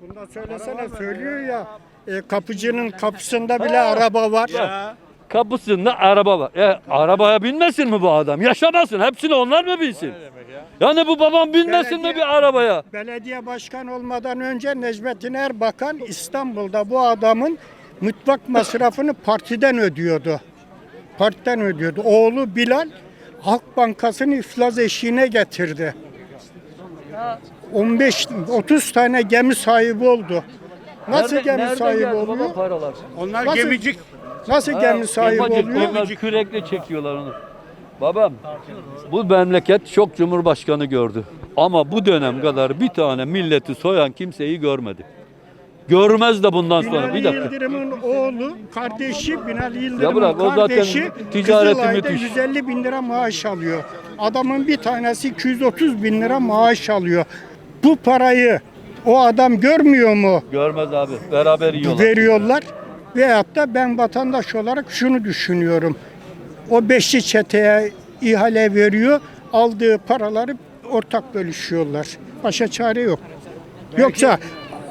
Bundan söylesene söylüyor ya. e, kapıcının kapısında bile araba var. Kapısında araba var. E, arabaya binmesin mi bu adam? Yaşamasın. Hepsini onlar mı bilsin? Yani bu babam binmesin mi Belediye- bir arabaya? Belediye başkan olmadan önce Necmettin Erbakan İstanbul'da bu adamın mutfak masrafını partiden ödüyordu. Partiden ödüyordu. Oğlu Bilal Halk Bankası'nı iflas eşiğine getirdi. 15 30 tane gemi sahibi oldu. Nasıl Nerede- gemi nereden sahibi oluyor? paralar? Onlar Nasıl- gemicik. Nasıl gemi sahibi Yapacak, oluyor? Onlar kürekle çekiyorlar onu. Babam bu memleket çok cumhurbaşkanı gördü. Ama bu dönem kadar bir tane milleti soyan kimseyi görmedi. Görmez de bundan sonra. Binali Bir dakika. Yıldırım'ın oğlu, kardeşi Binali Ya Yıldırım'ın bırak, o zaten kardeşi ticareti Kızılay'da müthiş. 150 bin lira maaş alıyor. Adamın bir tanesi 230 bin lira maaş alıyor. Bu parayı o adam görmüyor mu? Görmez abi. Beraber yiyorlar. Veriyorlar. Veyahut da ben vatandaş olarak şunu düşünüyorum. O beşli çeteye ihale veriyor. Aldığı paraları ortak bölüşüyorlar. Başka çare yok. Yoksa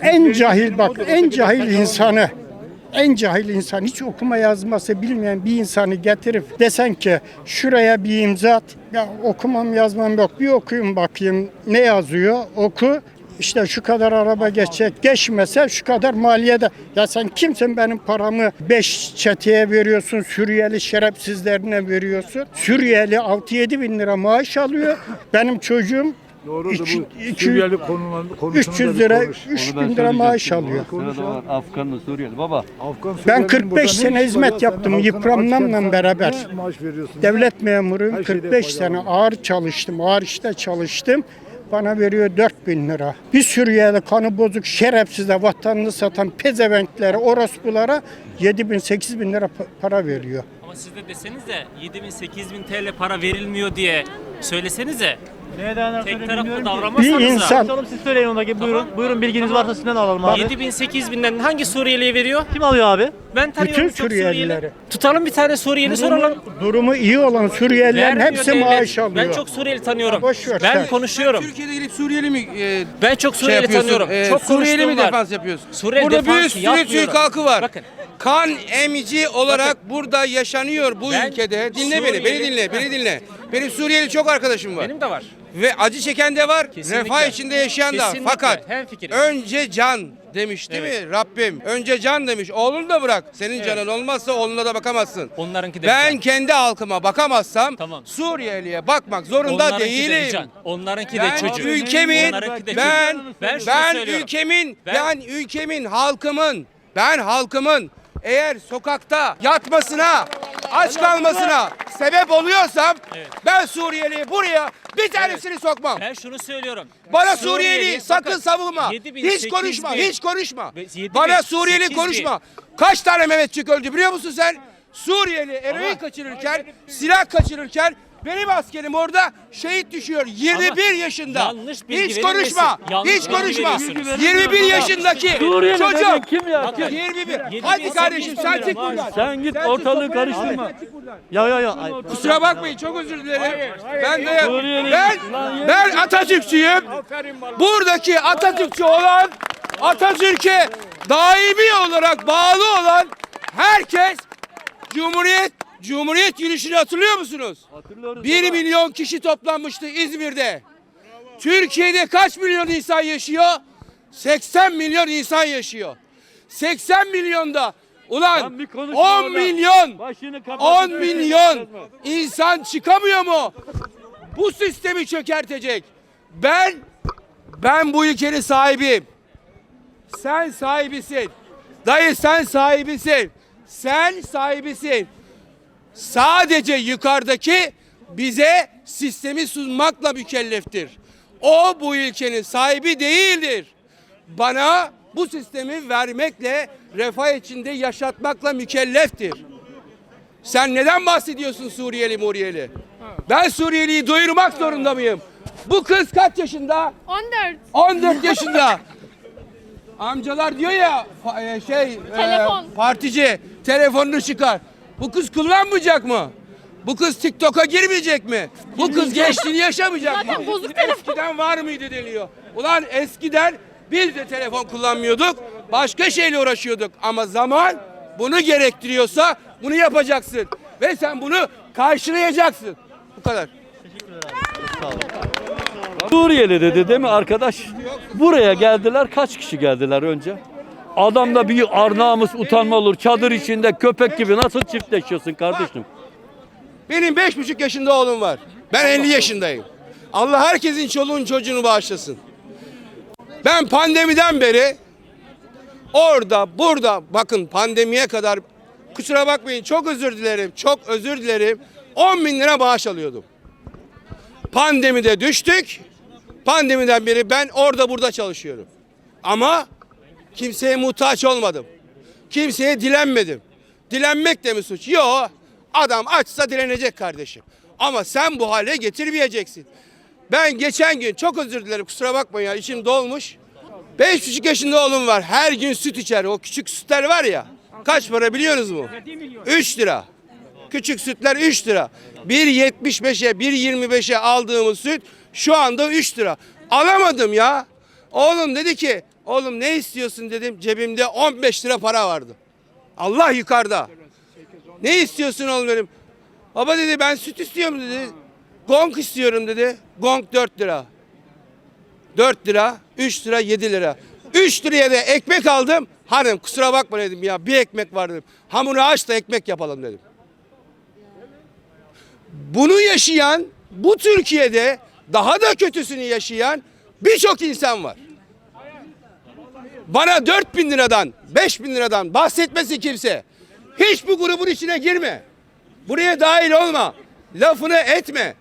en cahil bak en cahil insanı en cahil insan hiç okuma yazması bilmeyen bir insanı getirip desen ki şuraya bir imza at. Ya okumam yazmam yok. Bir okuyun bakayım ne yazıyor. Oku. İşte şu kadar araba geçecek. Geçmese şu kadar maliyede. Ya sen kimsin benim paramı 5 çeteye veriyorsun. Suriyeli şerefsizlerine veriyorsun. Suriyeli 6-7 bin lira maaş alıyor. Benim çocuğum Doğrudur İki- bu. iki- Suriyeli konulan, konusunu 300 da bir lira konuş. 3 Onu ben bin lira maaş alıyor. Sırada var Afganlı, Suriyeli. Baba Afgan Ben Suriyelilerin 45 burada ne sene işi var hizmet ya? Sen yaptım, halkına yıpranmamla açken beraber. maaş veriyorsun? Devlet memuruyum. Her şeyde 45 sene ağır çalıştım. Ağır işte çalıştım. Bana veriyor 4 bin lira. Bir Suriyeli kanı bozuk şerefsize vatanını satan pezevenklere, orospulara 7 bin 8 bin lira pa- para veriyor. Ama siz de deseniz de 7000 8000 TL para verilmiyor diye söylesenize. Neye dayanarak Tek taraflı davranmasanız Bir insan- Konuşalım siz söyleyin ondaki buyurun. Buyurun bilginiz varsa sizden alalım abi. 7000 8000'den hangi Suriyeli'ye veriyor? Kim alıyor abi? Ben tanıyorum Bütün çok Suriyelileri. Suriyeli. Tutalım bir tane Suriyeli soralım. Durumu, iyi olan Suriyelilerin Vermiyor hepsi devlet. maaş alıyor. Ben çok Suriyeli tanıyorum. Boş ver ben sen. konuşuyorum. Türkiye'de gelip Suriyeli mi e, Ben çok şey Suriyeli yapıyorsun? tanıyorum. e, çok Suriyeli mi konuştuğum var. defans yapıyorsun? Suriyeli burada defansı büyük Türk yapmıyorum. Türk halkı var. Bakın. Kan emici olarak burada yaşanıyor bu Ben ülkede. Dinle beni, beni Suriyeli- dinle, beni dinle. Benim Suriyeli çok arkadaşım var. Benim de var. Ve acı çeken de var, Kesinlikle. refah içinde yaşayan da. Kesinlikle. Fakat önce can demiş değil Evet. mi Rabbim? Önce can demiş. Oğlunu da bırak. Senin canın olmazsa oğluna da bakamazsın. Onlarınki de Ben can. kendi halkıma bakamazsam Tamam. Suriyeliye bakmak zorunda Onlarınki de değilim. can. Onlarınki de Ben çocuk. ülkemin, Onlarınki de ben, çocuk. ben, söylüyorum. ülkemin, ben, Ben- ülkemin, halkımın, ben halkımın eğer sokakta yatmasına, aç kalmasına sebep oluyorsam Evet. ben Suriyeli'yi buraya bir tanesini sokmam. Ben şunu söylüyorum. Bana Suriyeli sakın bakın, savunma. 7.000, Hiç 8.000, konuşma, hiç konuşma. Ve 7.000, Bana Suriyeli 8.000. konuşma. Kaç tane Mehmetçik öldü biliyor musun sen? Suriyeli eroin kaçırırken, silah kaçırırken benim askerim orada şehit düşüyor 21 yaşında. yanlış bilgi hiç verilmesin. konuşma. Yanlış hiç bilgi konuşma. veriyorsunuz. 21 yaşındaki Suriyeli çocuk. dediğin kim ya? Kim? 21. 7.000, Hadi kardeşim 8.000 sen çık buradan. Sen git ortalığı çık buradan. karıştırma. Sen çık buradan. Ya ya ya. Ay, Kusura bakmayın çok özür dilerim. Ben de Suriyeli- ben ben Atatürkçüyüm. Buradaki Atatürkçü olan Atatürk'e daimi olarak bağlı olan herkes Cumhuriyet Cumhuriyet yürüyüşünü hatırlıyor musunuz? Hatırlıyoruz 1 baba. milyon kişi toplanmıştı İzmir'de. Türkiye'de kaç milyon insan yaşıyor? 80 milyon insan yaşıyor. 80 milyonda ulan Lan bir konuşma 10 orada. milyon Başını kapat. 10 milyon insan çıkamıyor mu? Bu sistemi çökertecek. Ben ben bu ülkenin sahibiyim. Sen sahibisin. Dayı sen sahibisin. Sen sahibisin. Sadece yukarıdaki bize sistemi sunmakla mükelleftir. O bu ülkenin sahibi değildir. Bana bu sistemi vermekle refah içinde yaşatmakla mükelleftir. Sen neden bahsediyorsun Suriyeli Muriyeli? Ben Suriyeli'yi doyurmak zorunda mıyım? Bu kız kaç yaşında? 14. 14 yaşında. Amcalar diyor ya e, şey e, Telefon. partici telefonunu çıkar. Bu kız kullanmayacak mı? Bu kız TikTok'a girmeyecek mi? Bu kız gençliğini yaşamayacak mı? Zaten bozuk telefon. Eskiden var mıydı deniyor. Ulan eskiden Biz de telefon kullanmıyorduk. Başka şeyle uğraşıyorduk. Ama zaman bunu gerektiriyorsa bunu yapacaksın. Ve sen bunu karşılayacaksın. Bu kadar. Suriyeli dedi değil mi arkadaş? Buraya geldiler kaç kişi geldiler önce? Adamda bir arnağımız utanma olur. Çadır içinde köpek gibi nasıl çiftleşiyorsun kardeşim? Benim beş buçuk yaşında oğlum var. Ben 50 yaşındayım. Allah herkesin çoluğun çocuğunu bağışlasın. Ben pandemiden beri orada burada bakın pandemiye kadar kusura bakmayın çok özür dilerim çok özür dilerim 10 bin lira bağış alıyordum. Pandemide düştük. Pandemiden beri ben orada burada çalışıyorum. Ama kimseye muhtaç olmadım. Kimseye dilenmedim. Dilenmek de mi suç? Yok. Adam açsa dilenecek kardeşim. Ama sen bu hale getirmeyeceksin. Ben geçen gün çok özür dilerim kusura bakma ya içim dolmuş. Beş buçuk yaşında oğlum var. Her gün süt içer. O küçük sütler var ya. Kaç para biliyorsunuz mu? 3 lira. Küçük sütler 3 lira. 1.75'e 1.25'e aldığımız süt şu anda 3 lira. Alamadım ya. Oğlum dedi ki oğlum ne istiyorsun dedim. Cebimde 15 lira para vardı. Allah yukarıda. Ne istiyorsun oğlum dedim. Baba dedi ben süt istiyorum dedi. Gong istiyorum dedi. Gong 4 lira. 4 lira, 3 lira, 7 lira. 3 liraya da ekmek aldım. Hanım kusura bakma dedim ya bir ekmek var dedim. Hamuru aç da ekmek yapalım dedim. Bunu yaşayan bu Türkiye'de daha da kötüsünü yaşayan birçok insan var. Bana 4 bin liradan, 5 bin liradan bahsetmesi kimse. Hiç bu grubun içine girme. Buraya dahil olma. Lafını etme.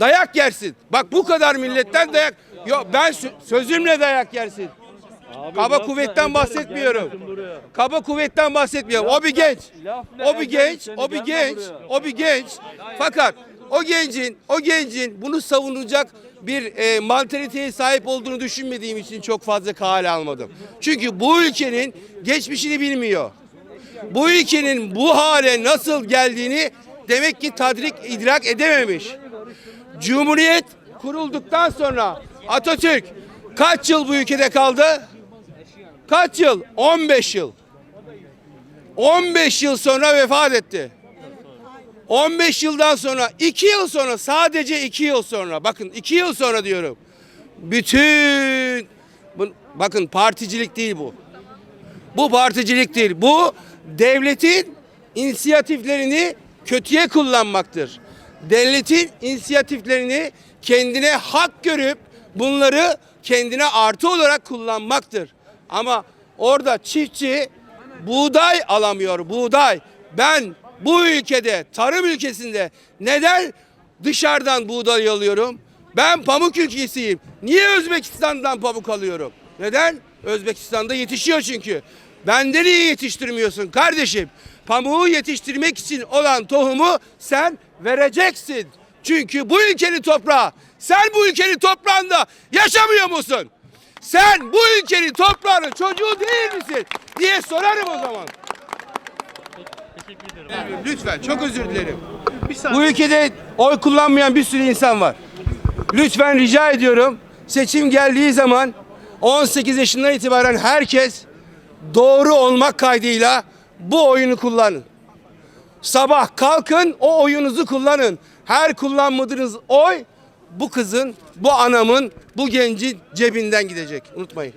Dayak yersin. Bak bu kadar milletten dayak. Yok ben sö- sözümle dayak yersin. Kaba kuvvetten bahsetmiyorum. Kaba kuvvetten bahsetmiyorum. O bir genç. O bir genç, o bir genç, o bir genç. Fakat o gencin, o gencin bunu savunacak bir e, mantaliteye sahip olduğunu düşünmediğim için çok fazla kale almadım. Çünkü bu ülkenin geçmişini bilmiyor. Bu ülkenin bu hale nasıl geldiğini demek ki tadrik idrak edememiş. Cumhuriyet kurulduktan sonra Atatürk kaç yıl bu ülkede kaldı? Kaç yıl? 15 yıl. 15 yıl sonra vefat etti. 15 yıldan sonra 2 yıl sonra sadece 2 yıl sonra bakın 2 yıl sonra diyorum. Bütün bakın particilik değil bu. Bu particilik değil. Bu devletin inisiyatiflerini kötüye kullanmaktır. Devletin inisiyatiflerini kendine hak görüp bunları kendine artı olarak kullanmaktır. Ama orada çiftçi buğday alamıyor, buğday. Ben bu ülkede, tarım ülkesinde neden dışarıdan buğday alıyorum? Ben pamuk ülkesiyim. Niye Özbekistan'dan pamuk alıyorum? Neden? Özbekistan'da yetişiyor çünkü. Bende niye yetiştirmiyorsun kardeşim? Pamuğu yetiştirmek için olan tohumu sen vereceksin. Çünkü bu ülkenin toprağı. Sen bu ülkenin toprağında yaşamıyor musun? Sen bu ülkenin toprağının çocuğu değil misin? diye sorarım o zaman. Lütfen çok özür dilerim. Bu ülkede oy kullanmayan bir sürü insan var. Lütfen rica ediyorum. Seçim geldiği zaman 18 yaşından itibaren herkes doğru olmak kaydıyla bu oyunu kullanın. Sabah kalkın o oyunuzu kullanın. Her kullanmadığınız oy bu kızın, bu anamın, bu gencin cebinden gidecek. Unutmayın.